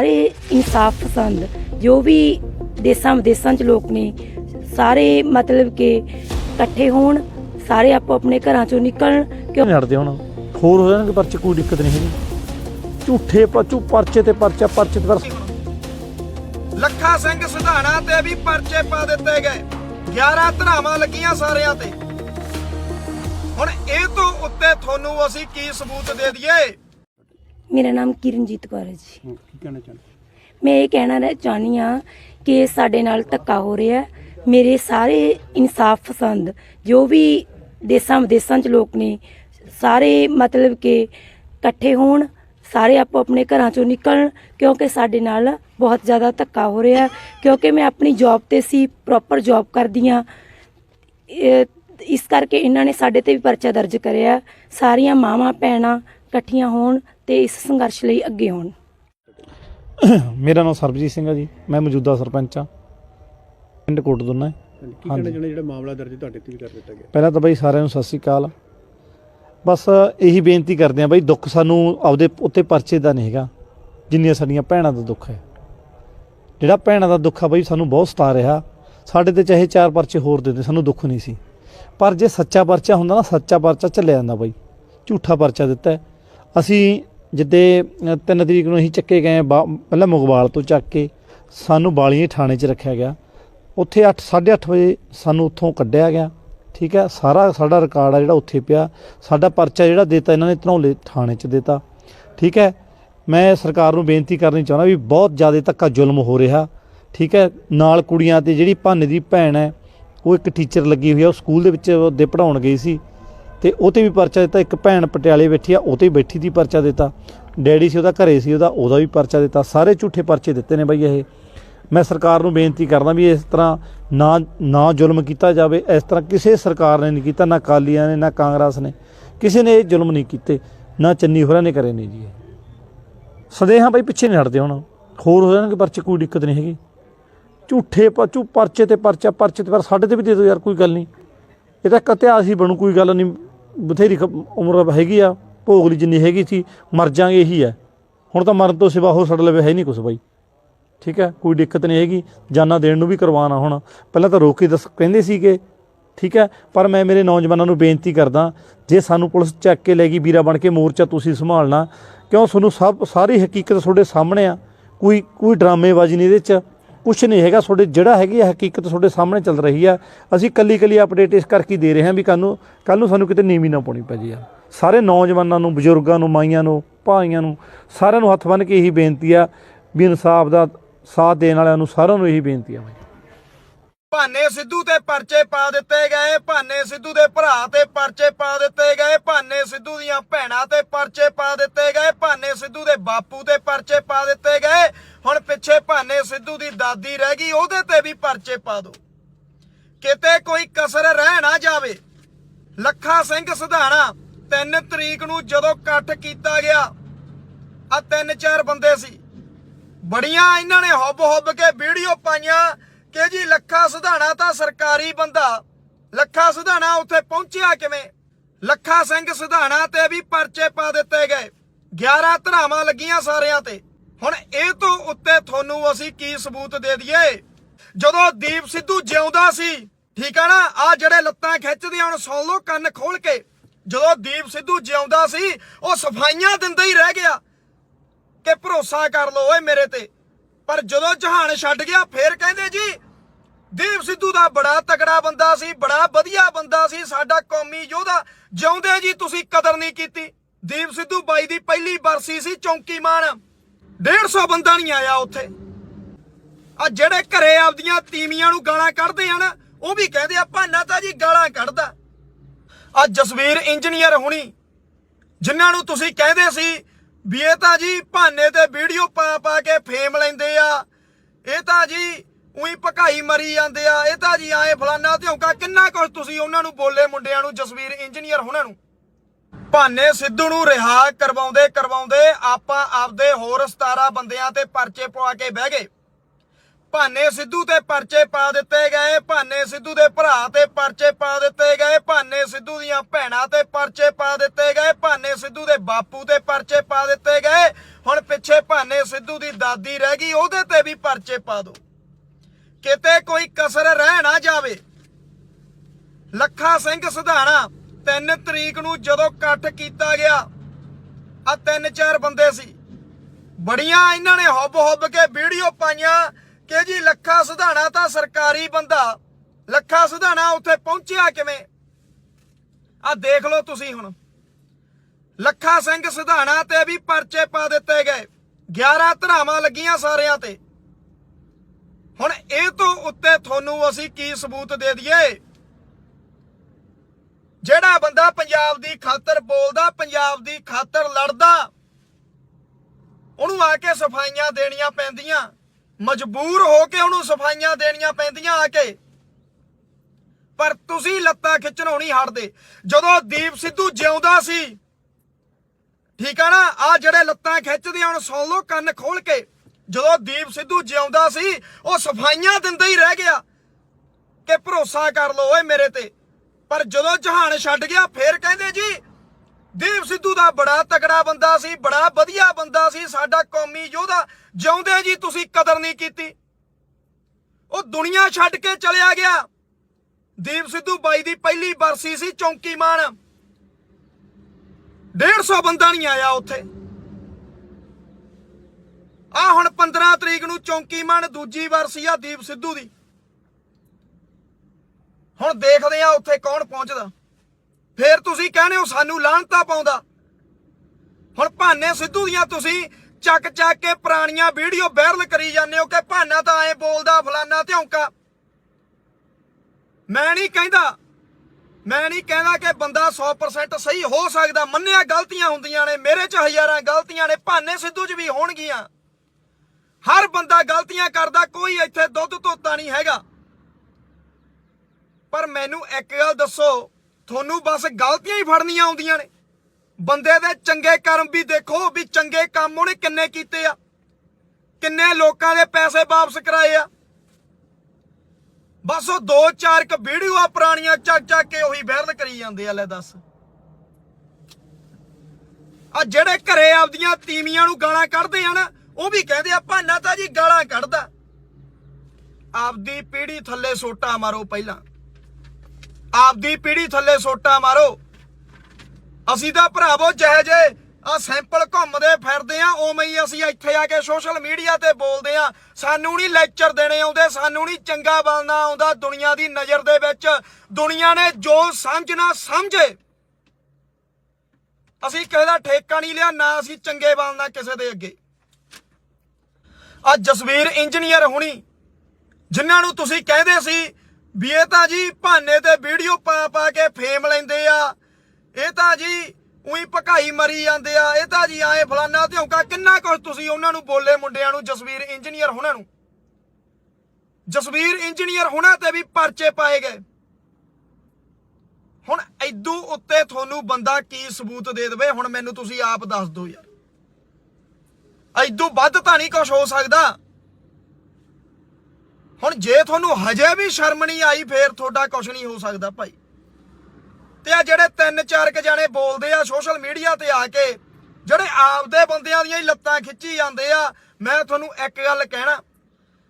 ਸਾਰੇ ਇਨਸਾਫ ਪਸੰਦ ਜੋ ਵੀ ਦੇਸਾਂ ਵਿਦੇਸਾਂ 'ਚ ਲੋਕ ਨੇ ਸਾਰੇ ਮਤਲਬ ਕਿ ਇਕੱਠੇ ਹੋਣ ਸਾਰੇ ਆਪੋ ਆਪਣੇ ਘਰਾਂ ਚੋਂ ਨਿਕਲਣ ਕਿਉਂ ਹਟਦੇ ਹੁਣ। ਹੋਰ ਹੋ ਜਾਣਗੇ ਪਰਚੇ ਕੋਈ ਦਿੱਕਤ ਨਹੀਂ ਹੈਗੀ। ਝੂਠੇ ਪਚੂ ਪਰਚੇ ਤੇ ਪਰਚਾ ਪਰਚੇ ਤੇ ਪਰਚਾ। ਲੱਖਾ ਸਿੰਘ ਸਿਧਾਣਾ ਤੇ ਵੀ ਪਰਚੇ ਪਾ ਦਿੱਤੇ ਗਏ। 11 ਧਰਾਵਾਂ ਲੱਗੀਆਂ ਸਾਰਿਆਂ ਤੇ। ਹੁਣ ਇਹ ਤੋਂ ਉੱਤੇ ਤੁਹਾਨੂੰ ਅਸੀਂ ਕੀ ਸਬੂਤ ਦੇ ਦਈਏ? ਮੇਰਾ ਨਾਮ ਕਿਰਨਜੀਤ ਕੌਰ ਹੈ ਜੀ ਕੀ ਕਹਿਣਾ ਚਾਹੁੰਦੇ ਮੈਂ ਇਹ ਕਹਿਣਾ ਰਹਿ- ਚਾਹੁੰਦੀ ਆ ਕਿ ਸਾਡੇ ਨਾਲ ਧੱਕਾ ਹੋ ਰਿਹਾ ਹੈ। ਮੇਰੇ ਸਾਰੇ ਇਨਸਾਫ ਪਸੰਦ ਜੋ ਵੀ ਦੇਸਾਂ ਵਿਦੇਸਾਂ 'ਚ ਲੋਕ ਨੇ ਸਾਰੇ ਮਤਲਬ ਕਿ ਇਕੱਠੇ ਹੋਣ ਸਾਰੇ ਆਪੋ ਆਪਣੇ ਘਰਾਂ ਚੋਂ ਨਿਕਲਣ ਕਿਉਂਕਿ ਸਾਡੇ ਨਾਲ ਬਹੁਤ ਜ਼ਿਆਦਾ ਧੱਕਾ ਹੋ ਰਿਹਾ ਹੈ। ਕਿਉਂਕਿ ਮੈਂ ਆਪਣੀ ਜੌਬ ਤੇ ਸੀ ਪ੍ਰੋਪਰ ਜੌਬ ਕਰਦੀ ਆ ਇਸ ਕਰਕੇ ਇਹਨਾਂ ਨੇ ਸਾਡੇ ਤੇ ਵੀ ਪਰਚਾ ਦਰਜ ਕਰਿਆ ਸਾਰੀਆਂ ਮਾਵਾਂ ਭੈਣਾਂ ਇਕੱਠੀਆਂ ਹੋਣ ਤੇ ਇਸ ਸੰਘਰਸ਼ ਲਈ ਅੱਗੇ ਹੋਣ। ਮੇਰਾ ਨਾਮ ਸਰਬਜੀਤ ਸਿੰਘ ਹੈ ਜੀ। ਮੈਂ ਮੌਜੂਦਾ ਸਰਪੰਚ ਆ। ਪਿੰਡ ਕੋਟ ਦੋਨਾ ਹੈ। ਕੀ ਕਹਿਣਾ ਚਾਹੁੰਦੇ ਜਿਹੜਾ ਮਾਮਲਾ ਦਰਜ ਤੁਹਾਡੇ ਤੇ ਵੀ ਕਰ ਦਿੱਤਾ ਗਿਆ। ਪਹਿਲਾਂ ਤਾਂ ਬਾਈ ਸਾਰਿਆਂ ਨੂੰ ਸਤਿ ਸ੍ਰੀ ਅਕਾਲ। ਬਸ ਇਹੀ ਬੇਨਤੀ ਕਰਦੇ ਆ ਬਾਈ ਦੁੱਖ ਸਾਨੂੰ ਆਪਦੇ ਉੱਤੇ ਪਰਚੇ ਦਾ ਨਹੀਂ ਹੈਗਾ। ਜਿੰਨੀਆਂ ਸਾਡੀਆਂ ਭੈਣਾਂ ਦਾ ਦੁੱਖ ਹੈ। ਜਿਹੜਾ ਭੈਣਾਂ ਦਾ ਦੁੱਖ ਆ ਬਾਈ ਸਾਨੂੰ ਬਹੁਤ ਸਤਾ ਰਿਹਾ। ਸਾਡੇ ਤੇ ਚਾਹੇ ਚਾਰ ਪਰਚੇ ਹੋਰ ਦੇ ਦੇ ਸਾਨੂੰ ਦੁੱਖ ਨਹੀਂ ਸੀ। ਪਰ ਜੇ ਸੱਚਾ ਪਰਚਾ ਹੁੰਦਾ ਨਾ ਸੱਚਾ ਪਰਚਾ ਚੱਲਿਆ ਜਾਂਦਾ ਬਾਈ। ਝੂਠਾ ਪਰਚਾ ਦਿੱਤਾ ਹੈ। ਅਸੀਂ ਜਿੱਦੇ 3 ਤਰੀਕ ਨੂੰ ਅਸੀਂ ਚੱਕੇ ਗਏ ਬਾ- ਪਹਿਲਾਂ ਮੁਗਵਾਲ ਤੋਂ ਚੱਕ ਕੇ ਸਾਨੂੰ ਬਾਲੀਏ ਥਾਣੇ 'ਚ ਰੱਖਿਆ ਗਿਆ। ਉੱਥੇ 8 8:30 ਵਜੇ ਸਾਨੂੰ ਉੱਥੋਂ ਕੱਢਿਆ ਗਿਆ, ਠੀਕ ਹੈ? ਸਾਰਾ ਸਾਡਾ ਰਿਕਾਰਡ ਆ ਜਿਹੜਾ ਉੱਥੇ ਪਿਆ। ਸਾਡਾ ਪਰਚਾ ਜਿਹੜਾ ਦਿੱਤਾ, ਇਹਨਾਂ ਨੇ ਧਨੌਲੇ ਥਾਣੇ 'ਚ ਦਿੱਤਾ, ਠੀਕ ਹੈ? ਮੈਂ ਸਰਕਾਰ ਨੂੰ ਬੇਨਤੀ ਕਰਨੀ ਚਾਹੁੰਦਾ ਵੀ ਬਹੁਤ ਜ਼ਿਆਦਾ ਧੱਕਾ ਜ਼ੁਲਮ ਹੋ ਰਿਹਾ, ਠੀਕ ਹੈ? ਨਾਲ ਕੁੜੀਆਂ ਤੇ ਜਿਹੜੀ ਭਾਨੇ ਦੀ ਭੈਣ ਹੈ, ਉਹ ਇੱਕ ਟੀਚਰ ਲੱਗੀ ਹੋਈ ਆ, ਉਹ ਸਕੂਲ ਦੇ ਵਿੱਚ ਉਹਦੇ ਪੜਾਉਣ ਗਈ ਸੀ। ਤੇ ਉਹ ਤੇ ਵੀ ਪਰਚਾ ਦਿੱਤਾ, ਇੱਕ ਭੈਣ ਪਟਿਆਲੇ ਬੈਠੀ ਆ, ਉਹ ਤੇ ਬੈਠੀ ਦੀ ਪਰਚਾ ਦਿੱਤਾ। ਡੈਡੀ ਸੀ ਉਹਦਾ, ਘਰੇ ਸੀ ਉਹਦਾ ਉਹਦਾ ਵੀ ਪਰਚਾ ਦਿੱਤਾ। ਸਾਰੇ ਝੂਠੇ ਪਰਚੇ ਦਿੱਤੇ ਨੇ ਬਈ ਇਹ। ਮੈਂ ਸਰਕਾਰ ਨੂੰ ਬੇਨਤੀ ਕਰਦਾ ਵੀ ਇਸ ਤਰ੍ਹਾਂ ਨਾ ਨਾ ਜ਼ੁਲਮ ਕੀਤਾ ਜਾਵੇ, ਇਸ ਤਰ੍ਹਾਂ ਕਿਸੇ ਸਰਕਾਰ ਨੇ ਨਹੀਂ ਕੀਤਾ, ਨਾ ਕਾਲੀਆਂ ਨੇ, ਨਾ ਕਾਂਗਰਸ ਨੇ। ਕਿਸੇ ਨੇ ਇਹ ਜ਼ੁਲਮ ਨਹੀਂ ਕੀਤੇ, ਨਾ ਚੰਨੀ ਹੋਰਾਂ ਨੇ ਕਰੇ ਨੇ ਜੀ ਸਦੇਹਾਂ ਬਾਈ ਪਿੱਛੇ ਨਹੀਂ ਹਟਦੇ ਹੁਣ। ਹੋਰ ਹੋ ਜਾਣਗੇ ਪਰਚੇ, ਕੋਈ ਦਿੱਕਤ ਨਹੀਂ ਹੈਗੀ। ਝੂਠੇ ਪਚੂ ਪਰਚੇ ਤੇ ਪਰਚਾ, ਪਰਚੇ ਤੇ ਪਰ ਸਾਡੇ ਤੇ ਵੀ ਦੇ ਦਿਓ ਯਾਰ, ਕੋਈ ਗੱਲ ਨਹੀਂ। ਇਹ ਤਾਂ ਇੱਕ ਇਤਿਹਾਸ ਹੀ ਬਣੂ, ਕੋਈ ਗੱਲ ਨਹੀਂ। ਬਥੇਰੀ ਖ- ਉਮਰ ਹੈਗੀ ਆ ਭੋਗਲੀ ਜਿੰਨੀ ਹੈਗੀ ਸੀ, ਮਰ ਜਾਾਂਗੇ ਇਹੀ ਹੈ ਹੁਣ ਤਾਂ ਮਰਨ ਤੋਂ ਸਿਵਾ ਹੋ ਸਾਡੇ ਲਵੇ, ਹੈ ਨਹੀਂ ਕੁਛ ਬਾਈ। ਠੀਕ ਹੈ ਕੋਈ ਦਿੱਕਤ ਨਹੀਂ ਹੈਗੀ, ਜਾਨਾਂ ਦੇਣ ਨੂੰ ਵੀ ਕਰਵਾਨਾ ਹੁਣ। ਪਹਿਲਾਂ ਤਾਂ ਰੋਕ ਕੇ ਦੱਸ ਕਹਿੰਦੇ ਸੀਗੇ, ਠੀਕ ਹੈ ਪਰ ਮੈਂ ਮੇਰੇ ਨੌਜਵਾਨਾਂ ਨੂੰ ਬੇਨਤੀ ਕਰਦਾ, ਜੇ ਸਾਨੂੰ ਪੁਲਿਸ ਚੱਕ ਕੇ ਲੈ ਗਈ, ਵੀਰਾ ਬਣ ਕੇ ਮੋਰਚਾ ਤੁਸੀਂ ਸੰਭਾਲਣਾ, ਕਿਉਂ? ਤੁਹਾਨੂੰ ਸਭ ਸਾਰੀ ਹਕੀਕਤ ਤੁਹਾਡੇ ਸਾਹਮਣੇ ਆ। ਕੋਈ ਕੋਈ ਡਰਾਮੇਬਾਜ਼ੀ ਨਹੀਂ ਇਹਦੇ 'ਚ। ਕੁਛ ਨਹੀਂ ਹੈਗਾ, ਤੁਹਾਡੇ ਜਿਹੜਾ ਹੈਗੀ ਆ, ਹਕੀਕਤ ਤੁਹਾਡੇ ਸਾਹਮਣੇ ਚੱਲ ਰਹੀ ਆ। ਅਸੀਂ ਕੱਲੀ ਕੱਲੀ ਅਪਡੇਟ ਇਸ ਕਰਕੇ ਦੇ ਰਹੇ ਹਾਂ ਵੀ ਕੱਲ ਨੂੰ ਕੱਲ ਨੂੰ ਸਾਨੂੰ ਕਿਤੇ ਨੀਵੀਂ ਨਾ ਪਾਉਣੀ ਪੈ ਜੇ ਸਾਰੇ ਨੌਜਵਾਨਾਂ ਨੂੰ, ਬਜ਼ੁਰਗਾਂ ਨੂੰ, ਮਾਈਆਂ ਨੂੰ, ਭਾਈਆਂ ਨੂੰ, ਸਾਰਿਆਂ ਨੂੰ ਹੱਥ ਬੰਨ੍ਹ ਕੇ ਇਹੀ ਬੇਨਤੀ ਆ ਵੀ ਇਨਸਾਫ ਦਾ ਸਾਥ ਦੇਣ ਵਾਲਿਆਂ ਨੂੰ ਸਾਰਿਆਂ ਨੂੰ ਇਹੀ ਬੇਨਤੀ ਆ ਭਾਨੇ ਸਿੱਧੂ ਤੇ ਪਰਚੇ ਪਾ ਦਿੱਤੇ ਗਏ, ਭਾਨੇ ਸਿੱਧੂ ਦੇ ਭਰਾ ਤੇ ਪਰਚੇ ਪਾ ਦਿੱਤੇ ਗਏ, ਭਾਨੇ ਸਿੱਧੂ ਦੀਆਂ ਭੈਣਾਂ ਤੇ ਪਰਚੇ ਪਾ ਦਿੱਤੇ ਗਏ, ਭਾਨੇ ਸਿੱਧੂ ਦੇ ਬਾਪੂ ਤੇ ਪਰਚੇ ਪਾ ਦਿੱਤੇ ਗਏ। ਹੁਣ ਪਿੱਛੇ ਭਾਨੇ ਸਿੱਧੂ ਦੀ ਦਾਦੀ ਰਹਿ ਗਈ, ਉਹਦੇ ਤੇ ਵੀ ਪਰਚੇ ਪਾ ਦਿਓ ਕਿਤੇ ਕੋਈ ਕਸਰ ਰਹਿ ਨਾ ਜਾਵੇ। ਲੱਖਾ ਸਿੰਘ ਸਿਧਾਣਾ 3 ਤਰੀਕ ਨੂੰ ਜਦੋਂ ਇਕੱਠ ਕੀਤਾ ਗਿਆ ਆ ਤਿੰਨ ਚਾਰ ਬੰਦੇ ਸੀ। ਬੜੀਆਂ ਇਹਨਾਂ ਨੇ ਹੁੱਬ ਹੁੱਬ ਕੇ ਵੀਡੀਓ ਪਾਈਆਂ ਕਿ ਜੀ ਲੱਖਾ ਸਿਧਾਣਾ ਤਾਂ ਸਰਕਾਰੀ ਬੰਦਾ, ਲੱਖਾ ਸਿਧਾਣਾ ਉੱਥੇ ਪਹੁੰਚਿਆ ਕਿਵੇਂ? ਲੱਖਾ ਸਿੰਘ ਸਿਧਾਣਾ ਤੇ ਵੀ ਪਰਚੇ ਪਾ ਦਿੱਤੇ ਗਏ। 11 ਧਰਾਵਾਂ ਲੱਗੀਆਂ ਸਾਰਿਆਂ ਤੇ। ਹੁਣ ਇਹ ਤੋਂ ਉੱਤੇ ਤੁਹਾਨੂੰ ਅਸੀਂ ਕੀ ਸਬੂਤ ਦੇ ਦਈਏ? ਜਦੋਂ ਦੀਪ ਸਿੱਧੂ ਜਿਉਂਦਾ ਸੀ, ਠੀਕ ਆ ਨਾ, ਆ ਜਿਹੜੇ ਲੱਤਾਂ ਖਿੱਚਦੀਆਂ ਹੁਣ ਸੁਣ ਲਓ ਕੰਨ ਖੋਲ ਕੇ। ਜਦੋਂ ਦੀਪ ਸਿੱਧੂ ਜਿਉਂਦਾ ਸੀ, ਉਹ ਸਫਾਈਆਂ ਦਿੰਦਾ ਹੀ ਰਹਿ ਗਿਆ। ਕਿ ਭਰੋਸਾ ਕਰ ਲਓ ਓਏ ਮੇਰੇ ਤੇ। ਪਰ ਜਦੋਂ ਜਹਾਨ ਛੱਡ ਗਿਆ, ਫੇਰ ਕਹਿੰਦੇ ਜੀ, ਦੀਪ ਸਿੱਧੂ ਦਾ ਬੜਾ ਤਕੜਾ ਬੰਦਾ ਸੀ, ਬੜਾ ਵਧੀਆ ਬੰਦਾ ਸੀ, ਸਾਡਾ ਕੌਮੀ ਯੋਧਾ। ਜਿਉਂਦੇ ਜੀ ਤੁਸੀਂ ਕਦਰ ਨਹੀਂ ਕੀਤੀ। ਦੀਪ ਸਿੱਧੂ ਬਾਈ ਦੀ ਪਹਿਲੀ ਬਰਸੀ ਸੀ ਚੌਂਕੀਮਾਨ 150 ਬੰਦਾ ਨਹੀਂ ਆਇਆ ਉੱਥੇ। ਆ ਜਿਹੜੇ ਘਰੇ ਆਪਦੀਆਂ ਤੀਵੀਆਂ ਨੂੰ ਗਾਲਾਂ ਕੱਢਦੇ ਆ ਨਾ, ਉਹ ਵੀ ਕਹਿੰਦੇ ਆ, ਭਾਨਾ ਤਾਂ ਜੀ ਗਾਲਾਂ ਕੱਢਦਾ। ਆ ਜਸਵੀਰ ਇੰਜੀਨੀਅਰ ਹੁਣੀ, ਜਿਨ੍ਹਾਂ ਨੂੰ ਤੁਸੀਂ ਕਹਿੰਦੇ ਸੀ ਵੀ ਇਹ ਤਾਂ ਜੀ ਭਾਨੇ ਤੇ ਵੀਡੀਓ ਪਾ ਪਾ ਕੇ ਫੇਮ ਲੈਂਦੇ ਆ। ਇਹ ਤਾਂ ਜੀ ਉਹੀ ਭਕਾਈ ਮਰੀ ਜਾਂਦੇ ਆ। ਇਹ ਤਾਂ ਜੀ ਆਏ ਫਲਾਨਾ ਧਿਉਂਕਾ ਕਿੰਨਾ ਕੁਝ ਤੁਸੀਂ ਉਹਨਾਂ ਨੂੰ ਬੋਲੇ ਮੁੰਡਿਆਂ ਨੂੰ, ਜਸਵੀਰ ਇੰਜੀਨੀਅਰ ਹੁਣਾਂ ਨੂੰ? ਭਾਨੇ ਸਿੱਧੂ ਨੂੰ ਰਿਹਾ ਕਰਵਾਉਂਦੇ ਕਰਵਾਉਂਦੇ ਆਪਾਂ ਆਪਦੇ ਹੋਰ 17 ਬੰਦਿਆਂ ਤੇ ਪਰਚੇ ਪਵਾ ਕੇ ਬਹਿ ਗਏ। ਭਾਨੇ ਸਿੱਧੂ ਤੇ ਪਰਚੇ ਪਾ ਦਿੱਤੇ ਗਏ। ਭਾਨੇ ਸਿੱਧੂ ਦੇ ਭਰਾ ਤੇ ਪਰਚੇ ਪਾ ਦਿੱਤੇ ਗਏ। ਭਾਨੇ ਸਿੱਧੂ ਦੀਆਂ ਭੈਣਾਂ ਤੇ ਪਰਚੇ ਪਾ ਦਿੱਤੇ ਗਏ। ਭਾਨੇ ਸਿੱਧੂ ਦੇ ਬਾਪੂ ਤੇ ਪਰਚੇ ਪਾ ਦਿੱਤੇ ਗਏ। ਹੁਣ ਪਿੱਛੇ ਭਾਨੇ ਸਿੱਧੂ ਦੀ ਦਾਦੀ ਰਹਿ ਗਈ, ਉਹਦੇ ਤੇ ਵੀ ਪਰਚੇ ਪਾ ਦਿਓ ਕਿਤੇ ਕੋਈ ਕਸਰ ਰਹਿ ਨਾ ਜਾਵੇ। ਲੱਖਾ ਸਿੰਘ ਸਿਧਾਣਾ 3 ਤਰੀਕ ਨੂੰ ਜਦੋਂ ਇਕੱਠ ਕੀਤਾ ਗਿਆ ਆ ਤਿੰਨ ਚਾਰ ਬੰਦੇ ਸੀ। ਬੜੀਆਂ ਇਹਨਾਂ ਨੇ ਹੁੱਬ ਹੁੱਬ ਕੇ ਵੀਡੀਓ ਪਾਈਆਂ। ਕਿ ਜੀ ਲੱਖਾ ਸਿਧਾਣਾ ਤਾਂ ਸਰਕਾਰੀ ਬੰਦਾ, ਲੱਖਾ ਸਿਧਾਣਾ ਉੱਥੇ ਪਹੁੰਚਿਆ ਕਿਵੇਂ? ਆ ਦੇਖ ਲਓ ਤੁਸੀਂ ਹੁਣ। ਲੱਖਾ ਸਿੰਘ ਸਿਧਾਣਾ ਤੇ ਵੀ ਪਰਚੇ ਪਾ ਦਿੱਤੇ ਗਏ। 11 ਧਰਾਵਾਂ ਲੱਗੀਆਂ ਸਾਰਿਆਂ ਤੇ। ਹੁਣ ਇਹ ਤੋਂ ਉੱਤੇ ਤੁਹਾਨੂੰ ਅਸੀਂ ਕੀ ਸਬੂਤ ਦੇ ਦਈਏ? ਜਿਹੜਾ ਬੰਦਾ ਪੰਜਾਬ ਦੀ ਖਾਤਰ ਬੋਲਦਾ, ਪੰਜਾਬ ਦੀ ਖਾਤਰ ਲੜਦਾ, ਉਹਨੂੰ ਆ ਕੇ ਸਫਾਈਆਂ ਦੇਣੀਆਂ ਪੈਂਦੀਆਂ। ਮਜਬੂਰ ਹੋ ਕੇ ਉਹਨੂੰ ਸਫਾਈਆਂ ਦੇਣੀਆਂ ਪੈਂਦੀਆਂ ਆ ਕੇ। ਪਰ ਤੁਸੀਂ ਲੱਤਾਂ ਖਿੱਚਣੋਂ ਨਹੀਂ ਹਟਦੇ। ਜਦੋਂ ਦੀਪ ਸਿੱਧੂ ਜਿਉਂਦਾ ਸੀ, ਠੀਕ ਆ ਨਾ ਆ ਜਿਹੜੇ ਲੱਤਾਂ ਖਿੱਚਦੇ ਹੁਣ ਸੁਣ ਲਓ ਕੰਨ ਖੋਲ ਕੇ। ਜਦੋਂ ਦੀਪ ਸਿੱਧੂ ਜਿਉਂਦਾ ਸੀ, ਉਹ ਸਫਾਈਆਂ ਦਿੰਦਾ ਹੀ ਰਹਿ ਗਿਆ। ਕਿ ਭਰੋਸਾ ਕਰ ਲਓ ਓਏ ਮੇਰੇ ਤੇ। ਪਰ ਜਦੋਂ ਜਹਾਨ ਛੱਡ ਗਿਆ, ਫੇਰ ਕਹਿੰਦੇ ਜੀ ਦੀਪ ਸਿੱਧੂ ਦਾ ਬੜਾ ਤਕੜਾ ਬੰਦਾ ਸੀ, ਬੜਾ ਵਧੀਆ ਬੰਦਾ ਸੀ, ਸਾਡਾ ਕੌਮੀ ਯੋਧਾ। ਜਿਉਂਦੇ ਜੀ ਤੁਸੀਂ ਕਦਰ ਨਹੀਂ ਕੀਤੀ। ਉਹ ਦੁਨੀਆ ਛੱਡ ਕੇ ਚਲਿਆ ਗਿਆ। ਦੀਪ ਸਿੱਧੂ ਬਾਈ ਦੀ ਪਹਿਲੀ ਬਰਸੀ ਸੀ ਚੌਂਕੀਮਾਨ 150 ਬੰਦਾ ਨਹੀਂ ਆਇਆ ਉੱਥੇ। ਆ ਹੁਣ 15 ਤਰੀਕ ਨੂੰ ਚੌਂਕੀਮਾਨ ਦੂਜੀ ਬਰਸੀ ਆ ਦੀਪ ਸਿੱਧੂ ਦੀ। ਹੁਣ ਦੇਖਦੇ ਆ ਉੱਥੇ ਕੌਣ ਪਹੁੰਚਦਾ। ਫੇਰ ਤੁਸੀਂ ਕਹਿੰਦੇ ਹੋ ਸਾਨੂੰ ਲਾਹਨਤਾ ਪਾਉਂਦਾ। ਹੁਣ ਭਾਨੇ ਸਿੱਧੂ ਦੀਆਂ ਤੁਸੀਂ ਚੱਕ ਚੱਕ ਕੇ ਪੁਰਾਣੀਆਂ ਵੀਡੀਓ ਵਾਇਰਲ ਕਰੀ ਜਾਂਦੇ ਹੋ ਕਿ ਭਾਨਾ ਤਾਂ ਐ ਬੋਲਦਾ, ਫਲਾਨਾ ਧਿਉਂਕਾ ਮੈਂ ਨਹੀਂ ਕਹਿੰਦਾ, ਮੈਂ ਨਹੀਂ ਕਹਿੰਦਾ ਕਿ ਬੰਦਾ 100% ਸਹੀ ਹੋ ਸਕਦਾ। ਮੰਨਿਆ ਗਲਤੀਆਂ ਹੁੰਦੀਆਂ ਨੇ, ਮੇਰੇ ਚ ਹਜ਼ਾਰਾਂ ਗਲਤੀਆਂ ਨੇ, ਭਾਨੇ ਸਿੱਧੂ ਚ ਵੀ ਹੋਣਗੀਆਂ। ਹਰ ਬੰਦਾ ਗਲਤੀਆਂ ਕਰਦਾ, ਕੋਈ ਇੱਥੇ ਦੁੱਧ ਧੋਤਾ ਨਹੀਂ ਹੈਗਾ। ਪਰ ਮੈਨੂੰ ਇੱਕ ਗੱਲ ਦੱਸੋ ਤੁਹਾਨੂੰ ਬਸ ਗਲਤੀਆਂ ਹੀ ਫੜਨੀਆਂ ਆਉਂਦੀਆਂ ਨੇ। ਬੰਦੇ ਦੇ ਚੰਗੇ ਕਰਮ ਵੀ ਦੇਖੋ ਵੀ ਚੰਗੇ ਕੰਮ ਉਹਨੇ ਕਿੰਨੇ ਕੀਤੇ ਆ। ਕਿੰਨੇ ਲੋਕਾਂ ਦੇ ਪੈਸੇ ਵਾਪਸ ਕਰਾਏ ਆ। ਬਸ ਉਹ ਦੋ ਚਾਰ ਕ ਵੀਡੀਓ ਪੁਰਾਣੀਆਂ ਚੱਕ ਚੱਕ ਕੇ ਉਹੀ ਵਾਇਰਲ ਕਰੀ ਜਾਂਦੇ ਆ, ਲੈ ਦੱਸ। ਆ ਜਿਹੜੇ ਘਰੇ ਆਪਦੀਆਂ ਤੀਵੀਆਂ ਨੂੰ ਗਾਲਾਂ ਕੱਢਦੇ ਆ ਨਾ, ਉਹ ਵੀ ਕਹਿੰਦੇ ਆ, ਭਾਨਾ ਤਾਂ ਜੀ ਗਾਲਾਂ ਕੱਢਦਾ। ਆਪਦੀ ਪੀੜੀ ਥੱਲੇ ਸੋਟਾ ਮਾਰੋ ਪਹਿਲਾਂ। ਆਪਦੀ ਪੀੜੀ ਥੱਲੇ ਸੋਟਾ ਮਾਰੋ। ਅਸੀਂ ਤਾਂ ਭਰਾਵੋ ਜਿਹੇ ਜੇ ਆ ਸੈਂਪਲ ਘੁੰਮਦੇ ਫਿਰਦੇ ਆ, ਉਵੇਂ ਹੀ ਅਸੀਂ ਇੱਥੇ ਆ ਕੇ ਸੋਸ਼ਲ ਮੀਡੀਆ ਤੇ ਬੋਲਦੇ ਆ। ਸਾਨੂੰ ਨਹੀਂ ਲੈਕਚਰ ਦੇਣੇ ਆਉਂਦੇ, ਸਾਨੂੰ ਨਹੀਂ ਚੰਗਾ ਬਣਨਾ ਆਉਂਦਾ ਦੁਨੀਆ ਦੀ ਨਜ਼ਰ ਦੇ ਵਿੱਚ। ਦੁਨੀਆ ਨੇ ਜੋ ਸਮਝਣਾ ਸਮਝੇ। ਅਸੀਂ ਕਿਸੇ ਦਾ ਠੇਕਾ ਨਹੀਂ ਲਿਆ, ਨਾ ਅਸੀਂ ਚੰਗੇ ਬਣਨਾ ਕਿਸੇ ਦੇ ਅੱਗੇ। ਆ ਜਸਵੀਰ ਇੰਜੀਨੀਅਰ ਹੁਣੀ, ਜਿਨ੍ਹਾਂ ਨੂੰ ਤੁਸੀਂ ਕਹਿੰਦੇ ਸੀ ਵੀ ਇਹ ਤਾਂ ਜੀ ਭਾਨੇ ਤੇ ਵੀਡੀਓ ਪਾ ਪਾ ਕੇ ਫੇਮ ਲੈਂਦੇ ਆ। ਇਹ ਤਾਂ ਜੀ ਉਹੀ ਭਕਾਈ ਮਰੀ ਜਾਂਦੇ ਆ। ਇਹ ਤਾਂ ਜੀ ਆਏ ਫਲਾਨਾ ਧਿਉਂਕਾ, ਕਿੰਨਾ ਕੁਝ ਤੁਸੀਂ ਉਹਨਾਂ ਨੂੰ ਬੋਲੇ ਮੁੰਡਿਆਂ ਨੂੰ, ਜਸਵੀਰ ਇੰਜੀਨੀਅਰ ਹੁਣਾਂ ਨੂੰ? ਜਸਵੀਰ ਇੰਜੀਨੀਅਰ ਹੁਣਾਂ ਤੇ ਵੀ ਪਰਚੇ ਪਾਏ ਗਏ। ਹੁਣ ਐਦੂ ਉੱਤੇ ਤੁਹਾਨੂੰ ਬੰਦਾ ਕੀ ਸਬੂਤ ਦੇ ਦੇਵੇ, ਹੁਣ ਮੈਨੂੰ ਤੁਸੀਂ ਆਪ ਦੱਸ ਦਿਓ ਯਾਰ। ਐਦੂ ਵੱਧ ਤਾਂ ਨਹੀਂ ਕੁਝ ਹੋ ਸਕਦਾ। ਹੁਣ ਜੇ ਤੁਹਾਨੂੰ ਹਜੇ ਵੀ ਸ਼ਰਮ ਨਹੀਂ ਆਈ, ਫੇਰ ਤੁਹਾਡਾ ਕੁਝ ਨਹੀਂ ਹੋ ਸਕਦਾ ਭਾਈ। ਤੇ ਆ ਜਿਹੜੇ ਤਿੰਨ ਚਾਰ ਕ ਜਾਣੇ ਬੋਲਦੇ ਆ ਸੋਸ਼ਲ ਮੀਡੀਆ ਤੇ ਆ ਕੇ, ਜਿਹੜੇ ਆਪਦੇ ਬੰਦਿਆਂ ਦੀਆਂ ਹੀ ਲੱਤਾਂ ਖਿੱਚੀ ਜਾਂਦੇ ਆ, ਮੈਂ ਤੁਹਾਨੂੰ ਇੱਕ ਗੱਲ ਕਹਿਣਾ,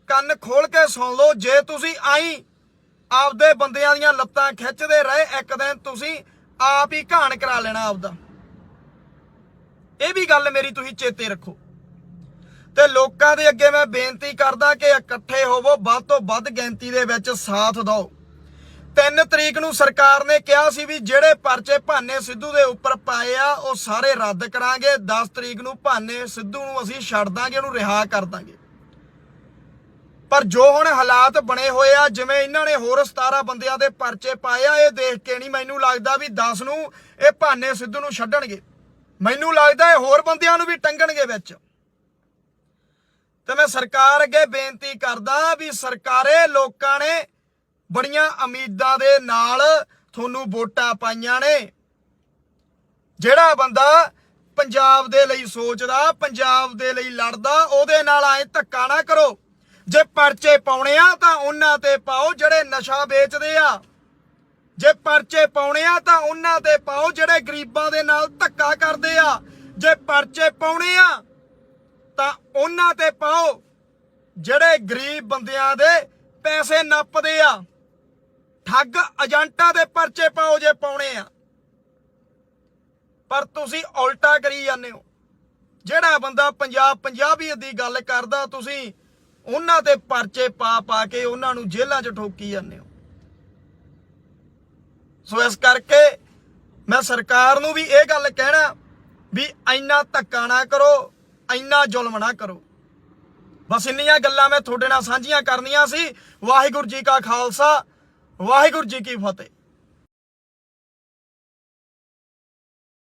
ਕੰਨ ਖੋਲ ਕੇ ਸੁਣ ਲਓ, ਜੇ ਤੁਸੀਂ ਆਈ ਆਪਦੇ ਬੰਦਿਆਂ ਦੀਆਂ ਲੱਤਾਂ ਖਿੱਚਦੇ ਰਹੇ, ਇੱਕ ਦਿਨ ਤੁਸੀਂ ਆਪ ਹੀ ਘਾਣ ਕਰਾ ਲੈਣਾ ਆਪਦਾ। ਇਹ ਵੀ ਗੱਲ ਮੇਰੀ ਤੁਸੀਂ ਚੇਤੇ ਰੱਖੋ। ਤੇ ਲੋਕਾਂ ਦੇ ਅੱਗੇ ਮੈਂ ਬੇਨਤੀ ਕਰਦਾ ਕਿ ਇਕੱਠੇ ਹੋਵੋ, ਵੱਧ ਤੋਂ ਵੱਧ ਗਿਣਤੀ ਦੇ ਵਿੱਚ ਸਾਥ ਦਿਓ। 3 ਤਰੀਕ ਨੂੰ ਸਰਕਾਰ ਨੇ ਕਿਹਾ ਸੀ ਵੀ ਜਿਹੜੇ ਪਰਚੇ ਭਾਨੇ ਸਿੱਧੂ ਦੇ ਉੱਪਰ ਪਾਏ ਆ, ਉਹ ਸਾਰੇ ਰੱਦ ਕਰਾਂਗੇ। 10 ਤਰੀਕ ਨੂੰ ਭਾਨੇ ਸਿੱਧੂ ਨੂੰ ਅਸੀਂ ਛੱਡ ਦਾਂਗੇ, ਉਹਨੂੰ ਰਿਹਾ ਕਰ ਦਾਂਗੇ। ਪਰ ਜੋ ਹੁਣ ਹਾਲਾਤ ਬਣੇ ਹੋਏ ਆ, ਜਿਵੇਂ ਇਹਨਾਂ ਨੇ ਹੋਰ 17 ਬੰਦਿਆਂ ਦੇ ਪਰਚੇ ਪਾਏ ਆ, ਇਹ ਦੇਖ ਕੇ ਨਹੀਂ ਮੈਨੂੰ ਲੱਗਦਾ ਵੀ 10 ਨੂੰ ਇਹ ਭਾਨੇ ਸਿੱਧੂ ਨੂੰ ਛੱਡਣਗੇ। ਮੈਨੂੰ ਲੱਗਦਾ ਇਹ ਹੋਰ ਬੰਦਿਆਂ ਨੂੰ ਵੀ ਟੰਗਣਗੇ ਵਿੱਚ। ਤੇ ਮੈਂ ਸਰਕਾਰ ਅੱਗੇ ਬੇਨਤੀ ਕਰਦਾ ਵੀ ਸਰਕਾਰੇ ਲੋਕਾਂ ਨੇ ਬੜੀਆਂ ਉਮੀਦਾਂ ਦੇ ਨਾਲ ਤੁਹਾਨੂੰ ਵੋਟਾਂ ਪਾਈਆਂ ਨੇ। ਜਿਹੜਾ ਬੰਦਾ ਪੰਜਾਬ ਦੇ ਲਈ ਸੋਚਦਾ, ਪੰਜਾਬ ਦੇ ਲਈ ਲੜਦਾ, ਉਹਦੇ ਨਾਲ ਐ ਧੱਕਾ ਨਾ ਕਰੋ। ਜੇ ਪਰਚੇ ਪਾਉਣੇ ਆ ਤਾਂ ਉਹਨਾਂ ਤੇ ਪਾਓ ਜਿਹੜੇ ਨਸ਼ਾ ਵੇਚਦੇ ਆ। ਜੇ ਪਰਚੇ ਪਾਉਣੇ ਆ ਤਾਂ ਉਹਨਾਂ ਤੇ ਪਾਓ ਜਿਹੜੇ ਗਰੀਬਾਂ ਦੇ ਨਾਲ ਧੱਕਾ ਕਰਦੇ ਆ। ਜੇ ਪਰਚੇ ਪਾਉਣੇ ਆ ਤਾਂ ਉਹਨਾਂ ਤੇ ਪਾਓ, ਜਿਹੜੇ ਗਰੀਬ ਬੰਦਿਆਂ ਦੇ ਪੈਸੇ ਨੱਪਦੇ ਆ। ਠੱਗ ਏਜੰਟਾਂ ਦੇ ਪਰਚੇ ਪਾਓ ਜੇ ਪਾਉਣੇ ਆ। ਪਰ ਤੁਸੀਂ ਉਲਟਾ ਕਰੀ ਜਾਂਦੇ ਹੋ। ਜਿਹੜਾ ਬੰਦਾ ਪੰਜਾਬ ਪੰਜਾਬੀਅਤ ਦੀ ਗੱਲ ਕਰਦਾ, ਤੁਸੀਂ ਉਹਨਾਂ ਤੇ ਪਰਚੇ ਪਾ ਪਾ ਕੇ ਉਹਨਾਂ ਨੂੰ ਜੇਲ੍ਹਾਂ 'ਚ ਠੋਕੀ ਜਾਂਦੇ ਹੋ। ਸੋ ਇਸ ਕਰਕੇ ਮੈਂ ਸਰਕਾਰ ਨੂੰ ਵੀ ਇਹ ਗੱਲ ਕਹਿਣਾ ਵੀ ਇੰਨਾ ਧੱਕਾ ਨਾ ਕਰੋ। ਇੰਨਾ ਜ਼ੁਲਮ ਨਾ ਕਰੋ। ਬਸ ਇੰਨੀਆਂ ਗੱਲਾਂ ਮੈਂ ਤੁਹਾਡੇ ਨਾਲ ਸਾਂਝੀਆਂ ਕਰਨੀਆਂ ਸੀ। ਵਾਹਿਗੁਰੂ ਜੀ ਕਾ ਖਾਲਸਾ, ਵਾਹਿਗੁਰੂ ਜੀ ਕੀ ਫਤਿਹ।